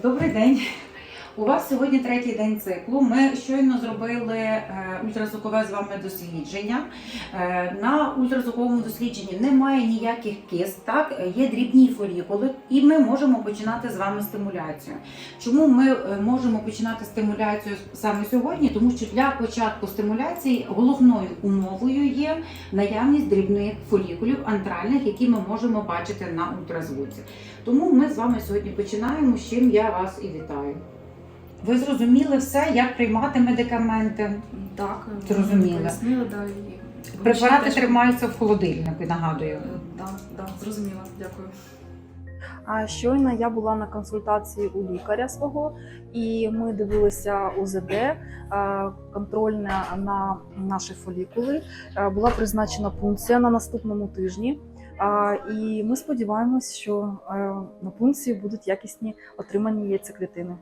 Добрий день. У вас сьогодні третій день циклу. Ми щойно зробили е, ультразвукове з вами дослідження. Е, на ультразвуковому дослідженні немає ніяких кист, так є дрібні фолікули, і ми можемо починати з вами стимуляцію. Чому ми е, можемо починати стимуляцію саме сьогодні? Тому що для початку стимуляції головною умовою є наявність дрібних фолікулів антральних, які ми можемо бачити на ультразвуці. Тому ми з вами сьогодні починаємо, з чим я вас і вітаю. Ви зрозуміли все, як приймати медикаменти? Так, Зрозуміло. Пояснили, да, і Препарати Теж- тримаються в холодильнику, нагадую. Е, Да, да, зрозуміло, дякую. А щойно я була на консультації у лікаря свого, і ми дивилися УЗД, е, контрольна на наші фолікули. Е, Була призначена пункція на наступному тижні. І ми сподіваємось, що на пункції будуть якісні отримані яйцеклітини.